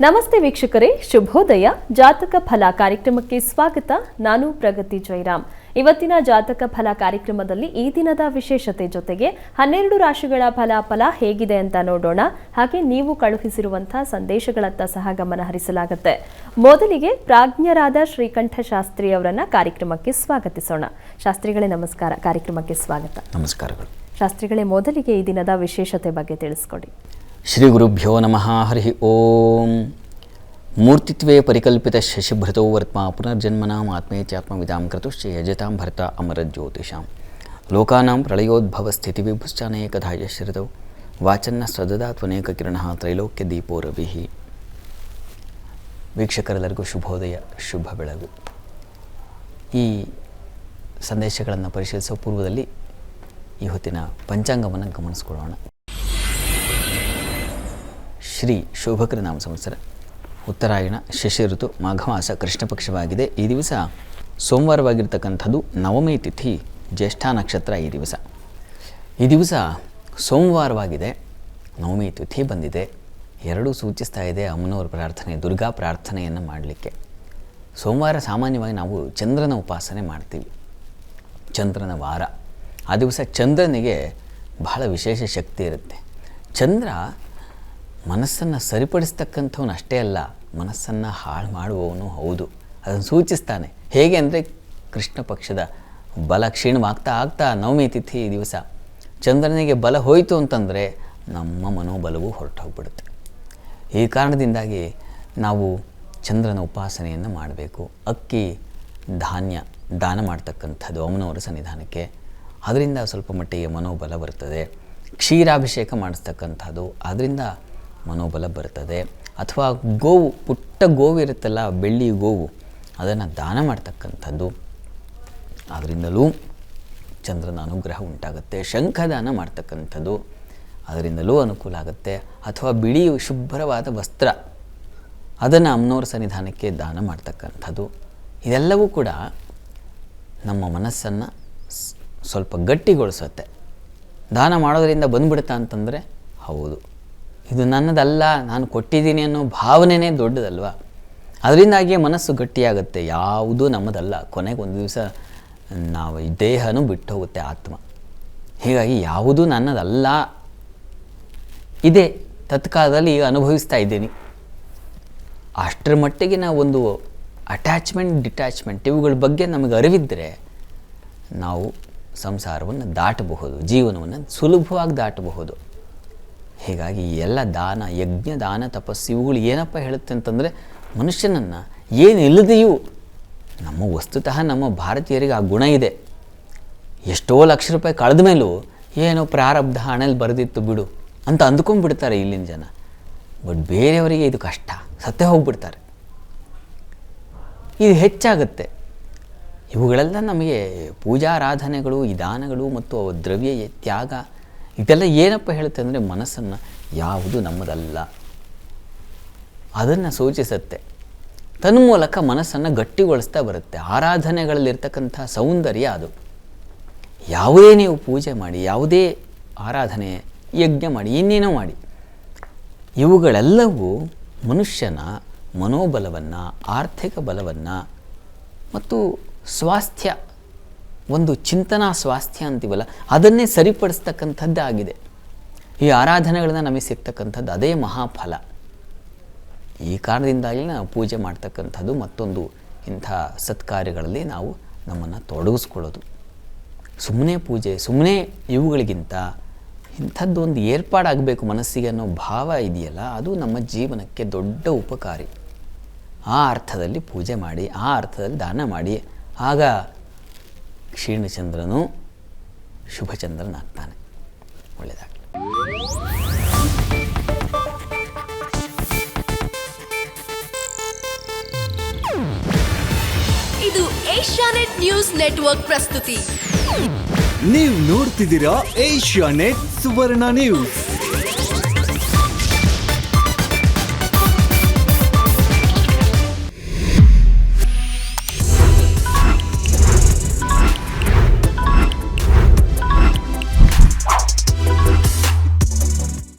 ನಮಸ್ತೆ ವೀಕ್ಷಕರೇ ಶುಭೋದಯ. ಜಾತಕ ಫಲ ಕಾರ್ಯಕ್ರಮಕ್ಕೆ ಸ್ವಾಗತ. ನಾನು ಪ್ರಗತಿ ಜೈರಾಮ್. ಇವತ್ತಿನ ಜಾತಕ ಫಲ ಕಾರ್ಯಕ್ರಮದಲ್ಲಿ ಈ ದಿನದ ವಿಶೇಷತೆ ಜೊತೆಗೆ ಹನ್ನೆರಡು ರಾಶಿಗಳ ಫಲಾಫಲ ಹೇಗಿದೆ ಅಂತ ನೋಡೋಣ. ಹಾಗೆ ನೀವು ಕಳುಹಿಸಿರುವಂತಹ ಸಂದೇಶಗಳತ್ತ ಸಹ ಗಮನ ಹರಿಸಲಾಗುತ್ತೆ. ಮೊದಲಿಗೆ ಪ್ರಾಜ್ಞರಾದ ಶ್ರೀಕಂಠ ಶಾಸ್ತ್ರಿ ಅವರನ್ನ ಕಾರ್ಯಕ್ರಮಕ್ಕೆ ಸ್ವಾಗತಿಸೋಣ. ಶಾಸ್ತ್ರಿಗಳೇ ನಮಸ್ಕಾರ. ಕಾರ್ಯಕ್ರಮಕ್ಕೆ ಸ್ವಾಗತ. ನಮಸ್ಕಾರಗಳು. ಶಾಸ್ತ್ರಿಗಳೇ ಮೊದಲಿಗೆ ಈ ದಿನದ ವಿಶೇಷತೆ ಬಗ್ಗೆ ತಿಳಿಸ್ಕೊಡಿ. ಶ್ರೀ ಗುರುಭ್ಯೋ ನಮಃ. ಹರಿ ಓಂ. ಮೂರ್ತಿತ್ವೇ ಪರಿಕಲ್ಪಿತ ಶಶಿಭೃತೋ ವರ್ತ್ಮ ಪುನರ್ಜನ್ಮನಾಂ ಆತ್ಮೇತ್ಯಾತ್ಮವಿದಾಂ ಕೃತುಶ್ಚ ಯಜತಾಂ ಭರ್ತ ಅಮರಜ್ಯೋತಿಷಾಂ ಲೋಕಾನಾಂ ಪ್ರಳಯೋದ್ಭವ ಸ್ಥಿತಿ ವಿಭುಶ್ಚಾನೇಕಧಾ ಯಶ್ರಿತೌ ವಾಚನ್ನ ಸ್ವದದಾತ್ವನೇಕ ಕಿರಣ ತ್ರೈಲೋಕ್ಯ ದೀಪೋ ರವಿಃ. ವೀಕ್ಷಕರೆಲ್ಲರಿಗೂ ಶುಭೋದಯ, ಶುಭ ಬೆಳಗು. ಈ ಸಂದೇಶಗಳನ್ನು ಪರಿಶೀಲಿಸುವ ಪೂರ್ವದಲ್ಲಿ ಈ ಹೊತ್ತಿನ ಪಂಚಾಂಗವನ್ನು ಗಮನಿಸ್ಕೊಳ್ಳೋಣ. ಶ್ರೀ ಶೋಭಕರ ನಾಮ ಸಂವತ್ಸರ. ಉತ್ತರಾಯಣ ಶಶಿ ಋತು ಮಾಘಮಾಸ ಕೃಷ್ಣ ಪಕ್ಷವಾಗಿದೆ ಈ ದಿವಸ ಸೋಮವಾರವಾಗಿರ್ತಕ್ಕಂಥದ್ದು ನವಮಿ ತಿಥಿ, ಜ್ಯೇಷ್ಠ ನಕ್ಷತ್ರ ಈ ದಿವಸ. ಈ ದಿವಸ ಸೋಮವಾರವಾಗಿದೆ. ನವಮಿ ತಿಥಿ ಬಂದಿದೆ. ಎರಡೂ ಸೂಚಿಸ್ತಾ ಇದೆ ಅಮ್ಮನವರ ಪ್ರಾರ್ಥನೆ, ದುರ್ಗಾ ಪ್ರಾರ್ಥನೆಯನ್ನು ಮಾಡಲಿಕ್ಕೆ. ಸೋಮವಾರ ಸಾಮಾನ್ಯವಾಗಿ ನಾವು ಚಂದ್ರನ ಉಪಾಸನೆ ಮಾಡ್ತೀವಿ. ಚಂದ್ರನ ವಾರ. ಆ ದಿವಸ ಚಂದ್ರನಿಗೆ ಬಹಳ ವಿಶೇಷ ಶಕ್ತಿ ಇರುತ್ತೆ. ಚಂದ್ರ ಮನಸ್ಸನ್ನು ಸರಿಪಡಿಸ್ತಕ್ಕಂಥವನು ಅಷ್ಟೇ ಅಲ್ಲ, ಮನಸ್ಸನ್ನು ಹಾಳು ಮಾಡುವವನು ಹೌದು. ಅದನ್ನು ಸೂಚಿಸ್ತಾನೆ. ಹೇಗೆ ಅಂದರೆ ಕೃಷ್ಣ ಪಕ್ಷದ ಬಲ ಕ್ಷೀಣವಾಗ್ತಾ ಆಗ್ತಾ ನವಮಿ ತಿಥಿ ದಿವಸ ಚಂದ್ರನಿಗೆ ಬಲ ಹೋಯಿತು ಅಂತಂದರೆ ನಮ್ಮ ಮನೋಬಲವೂ ಹೊರಟು ಹೋಗ್ಬಿಡುತ್ತೆ ಈ ಕಾರಣದಿಂದಾಗಿ ನಾವು ಚಂದ್ರನ ಉಪಾಸನೆಯನ್ನು ಮಾಡಬೇಕು. ಅಕ್ಕಿ, ಧಾನ್ಯ ದಾನ ಮಾಡ್ತಕ್ಕಂಥದ್ದು ಅಮ್ಮನವರ ಸನ್ನಿಧಾನಕ್ಕೆ. ಅದರಿಂದ ಸ್ವಲ್ಪ ಮಟ್ಟಿಗೆ ಮನೋಬಲ ಬರ್ತದೆ ಕ್ಷೀರಾಭಿಷೇಕ ಮಾಡಿಸ್ತಕ್ಕಂಥದ್ದು. ಅದರಿಂದ ಮನೋಬಲ ಬರ್ತದೆ. ಅಥವಾ ಗೋವು, ಪುಟ್ಟ ಗೋವು ಇರುತ್ತಲ್ಲ, ಬೆಳ್ಳಿ ಗೋವು, ಅದನ್ನು ದಾನ ಮಾಡ್ತಕ್ಕಂಥದ್ದು. ಅದರಿಂದಲೂ ಚಂದ್ರನ ಅನುಗ್ರಹ ಉಂಟಾಗುತ್ತೆ. ಶಂಖದಾನ ಮಾಡ್ತಕ್ಕಂಥದ್ದು. ಅದರಿಂದಲೂ ಅನುಕೂಲ ಆಗುತ್ತೆ. ಅಥವಾ ಬಿಳಿ ಶುಭ್ರವಾದ ವಸ್ತ್ರ, ಅದನ್ನು ಅಮ್ಮನವ್ರ ಸನ್ನಿಧಾನಕ್ಕೆ ದಾನ ಮಾಡ್ತಕ್ಕಂಥದ್ದು. ಇದೆಲ್ಲವೂ ಕೂಡ ನಮ್ಮ ಮನಸ್ಸನ್ನು ಸ್ವಲ್ಪ ಗಟ್ಟಿಗೊಳಿಸುತ್ತೆ. ದಾನ ಮಾಡೋದರಿಂದ ಬಂದ್ಬಿಡುತ್ತಾ ಅಂತಂದರೆ ಹೌದು. ಇದು ನನ್ನದಲ್ಲ, ನಾನು ಕೊಟ್ಟಿದ್ದೀನಿ ಅನ್ನೋ ಭಾವನೆನೇ ದೊಡ್ಡದಲ್ವಾ? ಅದರಿಂದಾಗಿಯೇ ಮನಸ್ಸು ಗಟ್ಟಿಯಾಗುತ್ತೆ. ಯಾವುದೂ ನಮ್ಮದಲ್ಲ. ಕೊನೆಗೆ ಒಂದು ದಿವಸ ನಾವು ಈ ದೇಹನೂ ಬಿಟ್ಟು ಹೋಗುತ್ತೆ ಆತ್ಮ. ಹೀಗಾಗಿ ಯಾವುದೂ ನನ್ನದಲ್ಲ. ಇದೆ, ತತ್ಕಾಲದಲ್ಲಿ ಈಗ ಅನುಭವಿಸ್ತಾ ಇದ್ದೀನಿ. ಅಷ್ಟರ ಮಟ್ಟಿಗೆ ನಾವು ಒಂದು ಅಟ್ಯಾಚ್ಮೆಂಟ್ ಡಿಟ್ಯಾಚ್ಮೆಂಟ್ ಇವುಗಳ ಬಗ್ಗೆ ನಮಗೆ ಅರಿವಿದ್ದರೆ ನಾವು ಸಂಸಾರವನ್ನು ದಾಟಬಹುದು, ಜೀವನವನ್ನು ಸುಲಭವಾಗಿ ದಾಟಬಹುದು. ಹೀಗಾಗಿ ಎಲ್ಲ ದಾನ, ಯಜ್ಞ, ದಾನ ತಪಸ್ಸು ಇವುಗಳು ಏನಪ್ಪ ಹೇಳುತ್ತೆ ಅಂತಂದರೆ ಮನುಷ್ಯನನ್ನು ಏನಿಲ್ಲದೆಯೂ ನಮ್ಮ ವಸ್ತುತಃ ನಮ್ಮ ಭಾರತೀಯರಿಗೆ ಆ ಗುಣ ಇದೆ. ಎಷ್ಟೋ ಲಕ್ಷ ರೂಪಾಯಿ ಕಳೆದ ಮೇಲೂ ಏನೋ ಪ್ರಾರಬ್ಧ ಹಣಲ್ಲಿ ಬರೆದಿತ್ತು ಬಿಡು ಅಂತ ಅಂದ್ಕೊಂಡ್ಬಿಡ್ತಾರೆ ಇಲ್ಲಿನ ಜನ. ಬಟ್ ಬೇರೆಯವರಿಗೆ ಇದು ಕಷ್ಟ, ಸತ್ತೇ ಹೋಗ್ಬಿಡ್ತಾರೆ. ಇದು ಹೆಚ್ಚಾಗುತ್ತೆ. ಇವುಗಳೆಲ್ಲ ನಮಗೆ ಪೂಜಾರಾಧನೆಗಳು ಈ ದಾನಗಳು ಮತ್ತು ಅವ ದ್ರವ್ಯ, ತ್ಯಾಗ ಇದೆಲ್ಲ ಏನಪ್ಪ ಹೇಳುತ್ತೆ ಅಂದರೆ ಮನಸ್ಸನ್ನು ಯಾವುದು ನಮ್ಮದಲ್ಲ. ಅದನ್ನು ಸೂಚಿಸುತ್ತೆ. ತನ್ಮೂಲಕ ಮನಸ್ಸನ್ನು ಗಟ್ಟಿಗೊಳಿಸ್ತಾ ಬರುತ್ತೆ. ಆರಾಧನೆಗಳಲ್ಲಿರ್ತಕ್ಕಂಥ ಸೌಂದರ್ಯ ಅದು. ಯಾವುದೇ ನೀವು ಪೂಜೆ ಮಾಡಿ, ಯಾವುದೇ ಆರಾಧನೆ, ಯಜ್ಞ ಮಾಡಿ, ಇನ್ನೇನೋ ಮಾಡಿ, ಇವುಗಳೆಲ್ಲವೂ ಮನುಷ್ಯನ ಮನೋಬಲವನ್ನು, ಆರ್ಥಿಕ ಬಲವನ್ನು ಮತ್ತು ಸ್ವಾಸ್ಥ್ಯ ಒಂದು ಚಿಂತನಾ ಸ್ವಾಸ್ಥ್ಯ ಅಂತೀವಲ್ಲ, ಅದನ್ನೇ ಸರಿಪಡಿಸ್ತಕ್ಕಂಥದ್ದು ಆಗಿದೆ. ಈ ಆರಾಧನೆಗಳನ್ನ ನಮಗೆ ಸಿಗ್ತಕ್ಕಂಥದ್ದು ಅದೇ ಮಹಾಫಲ. ಈ ಕಾರಣದಿಂದಾಗಿ ನಾವು ಪೂಜೆ ಮಾಡ್ತಕ್ಕಂಥದ್ದು ಮತ್ತೊಂದು ಇಂಥ ಸತ್ಕಾರ್ಯಗಳಲ್ಲಿ ನಾವು ನಮ್ಮನ್ನು ತೊಡಗಿಸ್ಕೊಳ್ಳೋದು. ಸುಮ್ಮನೆ ಪೂಜೆ ಸುಮ್ಮನೆ ಇವುಗಳಿಗಿಂತ ಇಂಥದ್ದೊಂದು ಏರ್ಪಾಡಾಗಬೇಕು ಮನಸ್ಸಿಗೆ ಅನ್ನೋ ಭಾವ ಇದೆಯಲ್ಲ, ಅದು ನಮ್ಮ ಜೀವನಕ್ಕೆ ದೊಡ್ಡ ಉಪಕಾರಿ. ಆ ಅರ್ಥದಲ್ಲಿ ಪೂಜೆ ಮಾಡಿ, ಆ ಅರ್ಥದಲ್ಲಿ ದಾನ ಮಾಡಿ, ಆಗ ಕ್ಷೀಣಚಂದ್ರನು ಶುಭಚಂದ್ರನಾಗ್ತಾನೆ. ಒಳ್ಳೆಯದಾಗಲಿ ಇದು ಏಷ್ಯಾನೆಟ್ ನ್ಯೂಸ್ ನೆಟ್ವರ್ಕ್ ಪ್ರಸ್ತುತಿ. ನೀವು ನೋಡ್ತಿದ್ದೀರಾ ಏಷ್ಯಾ ನೆಟ್ ಸುವರ್ಣ ನ್ಯೂಸ್.